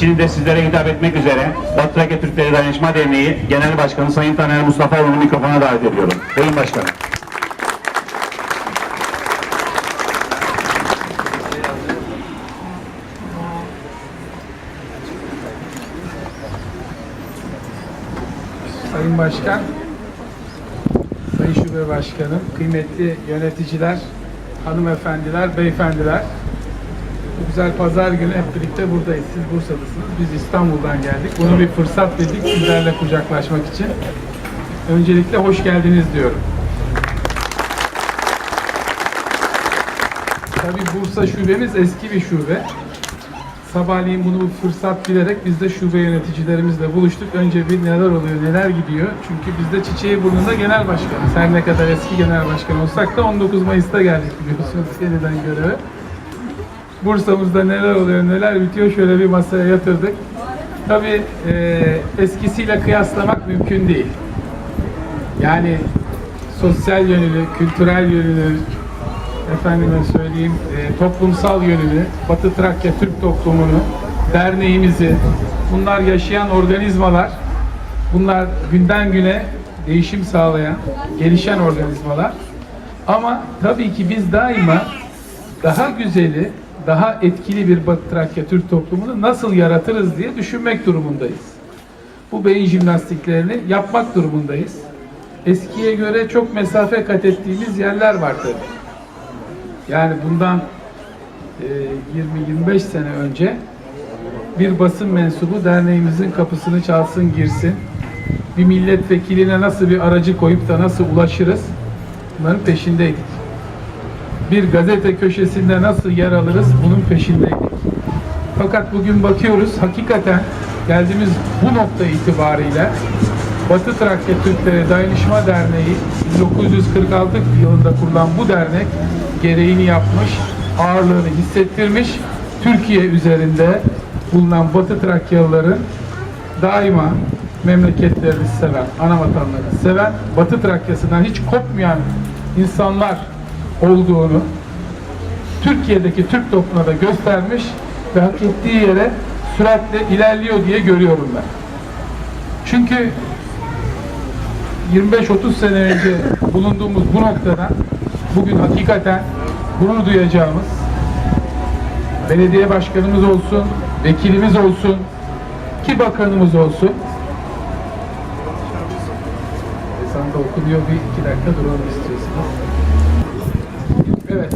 Şimdi de sizlere hitap etmek üzere Batı Trakya Türkleri Dayanışma Derneği Genel Başkanı Sayın Taner Mustafaoğlu'nu mikrofona davet ediyorum. Buyurun başkanım. Sayın Başkan, Sayın Şube Başkanım, kıymetli yöneticiler, hanımefendiler, beyefendiler. Bu güzel pazar günü hep birlikte buradayız. Siz Bursa'dasınız, biz İstanbul'dan geldik. Bunu bir fırsat bildik sizlerle kucaklaşmak için. Öncelikle hoş geldiniz diyorum. Tabii Bursa şubemiz eski bir şube. Sabahleyin bunu bir fırsat bilerek biz de şube yöneticilerimizle buluştuk. Önce bir neler oluyor, neler gidiyor. Çünkü biz de Çiçeği Burnu'nda genel başkanız. Her ne kadar eski genel başkan olsak da 19 Mayıs'ta geldik biliyorsunuz yeniden göreve. Bursa'mızda neler oluyor, neler bitiyor şöyle bir masaya yatırdık. Tabii e, eskisiyle kıyaslamak mümkün değil. Yani sosyal yönünü, kültürel yönünü, efendime söyleyeyim e, toplumsal yönünü, Batı Trakya Türk toplumunu, derneğimizi, bunlar yaşayan organizmalar, bunlar günden güne değişim sağlayan, gelişen organizmalar. Ama tabii ki biz daima daha güzeli, daha etkili bir Batı Trakya Türk toplumunu nasıl yaratırız diye düşünmek durumundayız. Bu beyin jimnastiklerini yapmak durumundayız. Eskiye göre çok mesafe kat ettiğimiz yerler var tabii. Yani bundan e, 20-25 sene önce bir basın mensubu derneğimizin kapısını çalsın girsin. Bir milletvekiline nasıl bir aracı koyup da nasıl ulaşırız? Bunların peşindeydik. Bir gazete köşesinde nasıl yer alırız? Bunun peşindeydik. Fakat bugün bakıyoruz hakikaten geldiğimiz bu nokta itibariyle Batı Trakya Türkleri Dayanışma Derneği 1946 yılında kurulan bu dernek gereğini yapmış, ağırlığını hissettirmiş. Türkiye üzerinde bulunan Batı Trakyalıların daima memleketlerini seven, ana vatanlarını seven, Batı Trakya'sından hiç kopmayan insanlar olduğunu Türkiye'deki Türk toplumuna da göstermiş ve hak ettiği yere süratle ilerliyor diye görüyorum ben. Çünkü 25-30 sene önce bulunduğumuz bu noktada bugün hakikaten gurur duyacağımız belediye başkanımız olsun, vekilimiz olsun, ki bakanımız olsun. Ezanda okunuyor bir iki dakika duralım istiyorsunuz. Evet.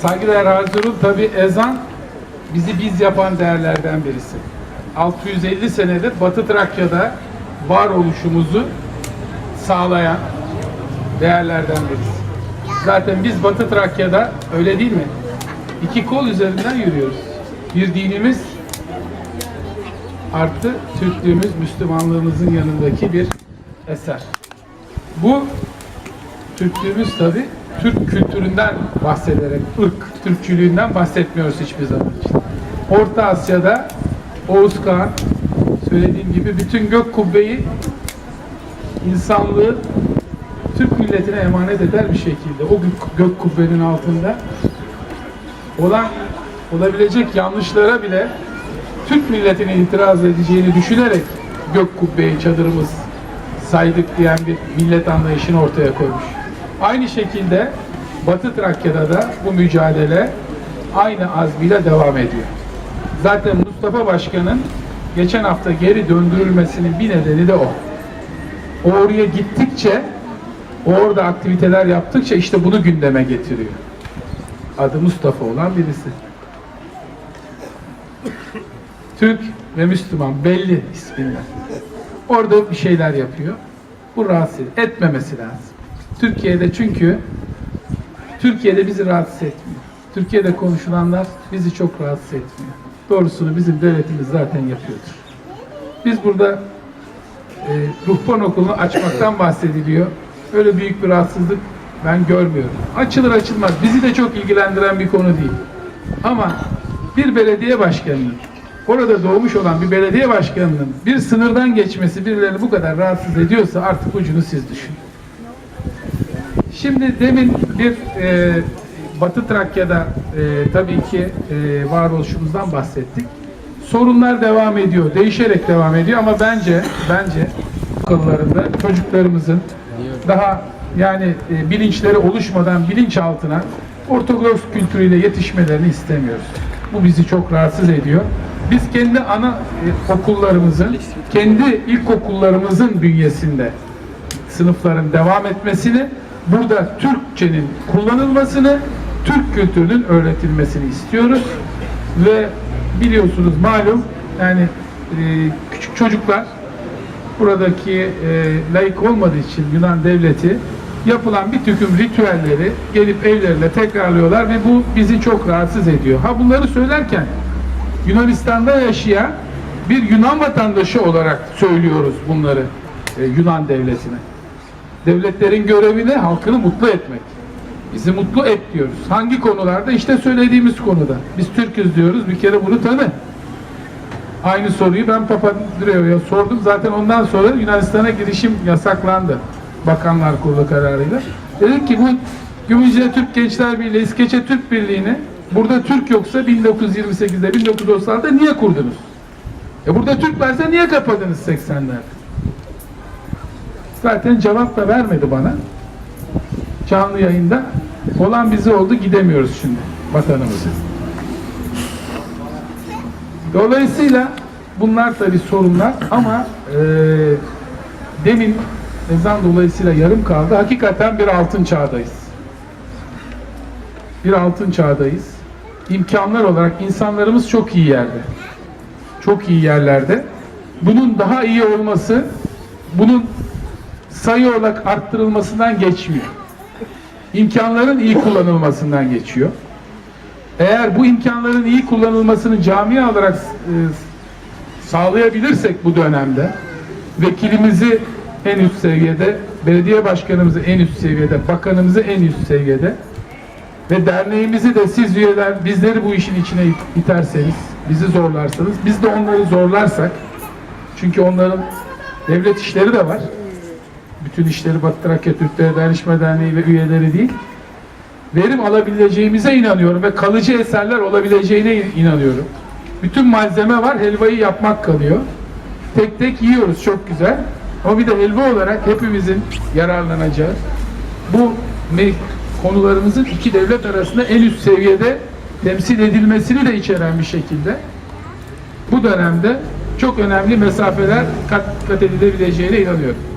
Saygıdeğer Hazırul tabi ezan bizi biz yapan değerlerden birisi. 650 senedir Batı Trakya'da varoluşumuzu sağlayan değerlerden birisi. Zaten biz Batı Trakya'da öyle değil mi? İki kol üzerinden yürüyoruz. Bir dinimiz artı Türklüğümüz, Müslümanlığımızın yanındaki bir eser. Bu Türklüğümüz tabi Türk kültüründen bahsederek, ırk Türkçülüğünden bahsetmiyoruz hiçbir zaman. Orta Asya'da Oğuz Kağan söylediğim gibi bütün gök kubbeyi insanlığı Türk milletine emanet eder bir şekilde o gök, gök kubbenin altında olan olabilecek yanlışlara bile Türk milletine itiraz edeceğini düşünerek gök kubbeyi çadırımız saydık diyen bir millet anlayışını ortaya koymuş. Aynı şekilde Batı Trakya'da da bu mücadele aynı azmiyle devam ediyor. Zaten Mustafa Başkan'ın geçen hafta geri döndürülmesinin bir nedeni de o. Oraya gittikçe, orada aktiviteler yaptıkça işte bunu gündeme getiriyor. Adı Mustafa olan birisi. Türk ve Müslüman belli isminden. Orada bir şeyler yapıyor. Bu rahatsız etmemesi lazım. Türkiye'de çünkü Türkiye'de bizi rahatsız etmiyor. Türkiye'de konuşulanlar bizi çok rahatsız etmiyor. Doğrusunu bizim devletimiz zaten yapıyordur. Biz burada e, ruhban okulunu açmaktan bahsediliyor. Öyle büyük bir rahatsızlık ben görmüyorum. Açılır açılmaz. Bizi de çok ilgilendiren bir konu değil. Ama bir belediye başkanının orada doğmuş olan bir belediye başkanının bir sınırdan geçmesi birilerini bu kadar rahatsız ediyorsa artık ucunu siz düşünün. Şimdi demin bir e, Batı Trakya'da e, tabii ki e, varoluşumuzdan bahsettik. Sorunlar devam ediyor, değişerek devam ediyor ama bence bence akıllarında çocuklarımızın daha yani e, bilinçleri oluşmadan bilinçaltına Ortodoks kültürüyle yetişmelerini istemiyoruz. Bu bizi çok rahatsız ediyor. Biz kendi ana e, okullarımızın, kendi ilkokullarımızın bünyesinde sınıfların devam etmesini, burada Türkçenin kullanılmasını, Türk kültürünün öğretilmesini istiyoruz. Ve biliyorsunuz malum yani e, küçük çocuklar buradaki e, laik olmadığı için Yunan devleti yapılan bir tüküm ritüelleri gelip evlerine tekrarlıyorlar ve bu bizi çok rahatsız ediyor. Ha bunları söylerken Yunanistan'da yaşayan bir Yunan vatandaşı olarak söylüyoruz bunları e, Yunan devletine. Devletlerin görevi ne? Halkını mutlu etmek. Bizi mutlu et diyoruz. Hangi konularda? İşte söylediğimiz konuda. Biz Türk'üz diyoruz. Bir kere bunu tanı. Aynı soruyu ben Papandreou'ya sordum. Zaten ondan sonra Yunanistan'a girişim yasaklandı. Bakanlar Kurulu kararıyla. Dedik ki bu Gümüşhane Türk Gençler Birliği, İskeçe Türk Birliği'ni burada Türk yoksa 1928'de, 1936'da niye kurdunuz? E burada Türk varsa niye kapadınız 80'lerde? Zaten cevap da vermedi bana. Canlı yayında. Olan bize oldu gidemiyoruz şimdi vatanımıza. Dolayısıyla bunlar tabi sorunlar ama e, demin ezan dolayısıyla yarım kaldı. Hakikaten bir altın çağdayız. Bir altın çağdayız. İmkanlar olarak insanlarımız çok iyi yerde. Çok iyi yerlerde. Bunun daha iyi olması, bunun sayı olarak arttırılmasından geçmiyor. İmkanların iyi kullanılmasından geçiyor. Eğer bu imkanların iyi kullanılmasını camia olarak e, sağlayabilirsek bu dönemde, vekilimizi en üst seviyede, belediye başkanımızı en üst seviyede, bakanımızı en üst seviyede ve derneğimizi de siz üyeler bizleri bu işin içine it- iterseniz, bizi zorlarsanız, biz de onları zorlarsak, çünkü onların devlet işleri de var. Bütün işleri Batı Trakya Türkleri Dayanışma Derneği ve üyeleri değil verim alabileceğimize inanıyorum ve kalıcı eserler olabileceğine inanıyorum. Bütün malzeme var, helvayı yapmak kalıyor. Tek tek yiyoruz, çok güzel. Ama bir de helva olarak hepimizin yararlanacağı bu konularımızın iki devlet arasında en üst seviyede temsil edilmesini de içeren bir şekilde bu dönemde çok önemli mesafeler kat, kat edilebileceğine inanıyorum.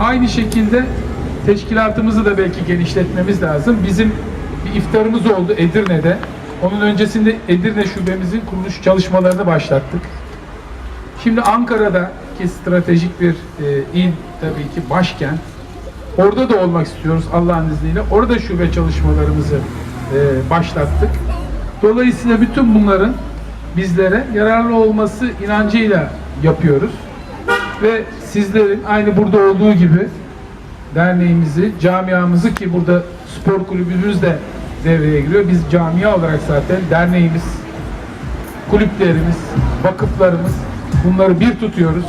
Aynı şekilde teşkilatımızı da belki genişletmemiz lazım. Bizim bir iftarımız oldu Edirne'de. Onun öncesinde Edirne şubemizin kuruluş çalışmalarını başlattık. Şimdi Ankara'da ki stratejik bir e, il tabii ki başkent. Orada da olmak istiyoruz Allah'ın izniyle. Orada şube çalışmalarımızı e, başlattık. Dolayısıyla bütün bunların bizlere yararlı olması inancıyla yapıyoruz. Ve sizlerin aynı burada olduğu gibi derneğimizi, camiamızı ki burada spor kulübümüz de devreye giriyor. Biz camia olarak zaten derneğimiz, kulüplerimiz, vakıflarımız bunları bir tutuyoruz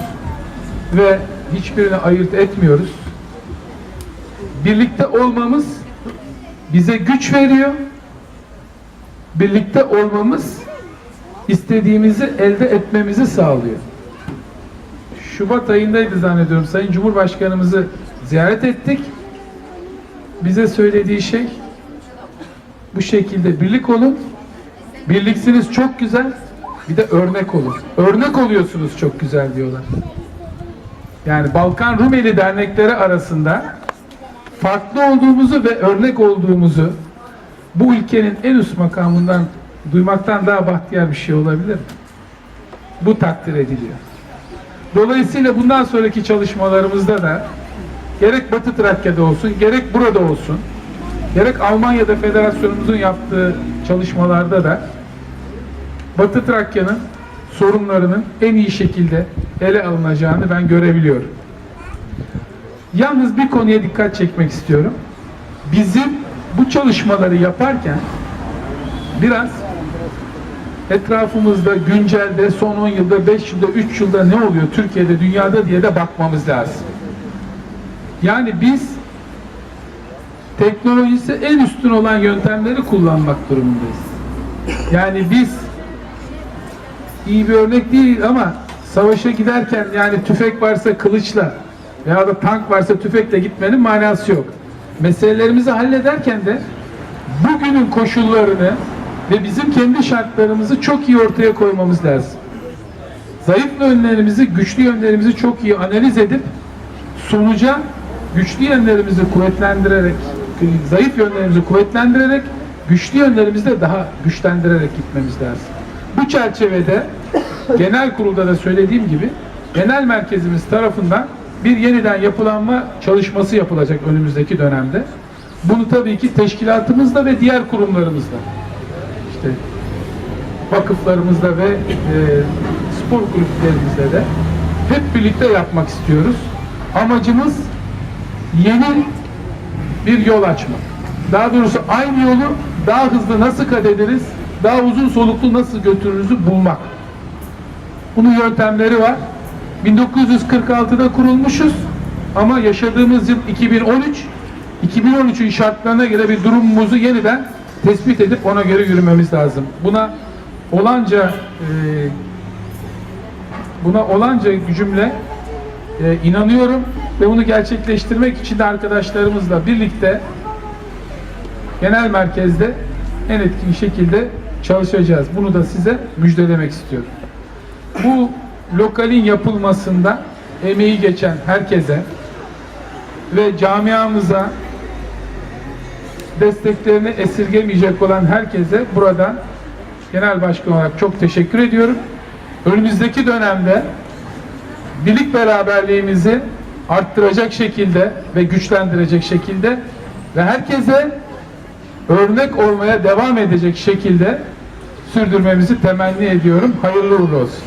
ve hiçbirini ayırt etmiyoruz. Birlikte olmamız bize güç veriyor. Birlikte olmamız istediğimizi elde etmemizi sağlıyor. Şubat ayındaydı zannediyorum. Sayın Cumhurbaşkanımızı ziyaret ettik. Bize söylediği şey bu şekilde birlik olun. Birliksiniz çok güzel. Bir de örnek olun. Örnek oluyorsunuz çok güzel diyorlar. Yani Balkan Rumeli dernekleri arasında farklı olduğumuzu ve örnek olduğumuzu bu ülkenin en üst makamından duymaktan daha bahtiyar bir şey olabilir mi? Bu takdir ediliyor. Dolayısıyla bundan sonraki çalışmalarımızda da gerek Batı Trakya'da olsun, gerek burada olsun, gerek Almanya'da federasyonumuzun yaptığı çalışmalarda da Batı Trakya'nın sorunlarının en iyi şekilde ele alınacağını ben görebiliyorum. Yalnız bir konuya dikkat çekmek istiyorum. Bizim bu çalışmaları yaparken biraz etrafımızda, güncelde, son 10 yılda, 5 yılda, 3 yılda ne oluyor Türkiye'de, dünyada diye de bakmamız lazım. Yani biz teknolojisi en üstün olan yöntemleri kullanmak durumundayız. Yani biz iyi bir örnek değil ama savaşa giderken yani tüfek varsa kılıçla veya da tank varsa tüfekle gitmenin manası yok. Meselelerimizi hallederken de bugünün koşullarını ve bizim kendi şartlarımızı çok iyi ortaya koymamız lazım. Zayıf yönlerimizi, güçlü yönlerimizi çok iyi analiz edip sonuca güçlü yönlerimizi kuvvetlendirerek, zayıf yönlerimizi kuvvetlendirerek, güçlü yönlerimizi de daha güçlendirerek gitmemiz lazım. Bu çerçevede genel kurulda da söylediğim gibi genel merkezimiz tarafından bir yeniden yapılanma çalışması yapılacak önümüzdeki dönemde. Bunu tabii ki teşkilatımızla ve diğer kurumlarımızla işte vakıflarımızda ve e, spor kulüplerimizde de hep birlikte yapmak istiyoruz. Amacımız yeni bir yol açmak. Daha doğrusu aynı yolu daha hızlı nasıl kat ederiz, daha uzun soluklu nasıl götürürüzü bulmak. Bunun yöntemleri var. 1946'da kurulmuşuz ama yaşadığımız yıl 2013. 2013'ün şartlarına göre bir durumumuzu yeniden tespit edip ona göre yürümemiz lazım. Buna olanca e, buna olanca gücümle e, inanıyorum ve bunu gerçekleştirmek için de arkadaşlarımızla birlikte genel merkezde en etkin şekilde çalışacağız. Bunu da size müjdelemek istiyorum. Bu lokalin yapılmasında emeği geçen herkese ve camiamıza desteklerini esirgemeyecek olan herkese buradan genel başkan olarak çok teşekkür ediyorum. Önümüzdeki dönemde birlik beraberliğimizi arttıracak şekilde ve güçlendirecek şekilde ve herkese örnek olmaya devam edecek şekilde sürdürmemizi temenni ediyorum. Hayırlı uğurlu olsun.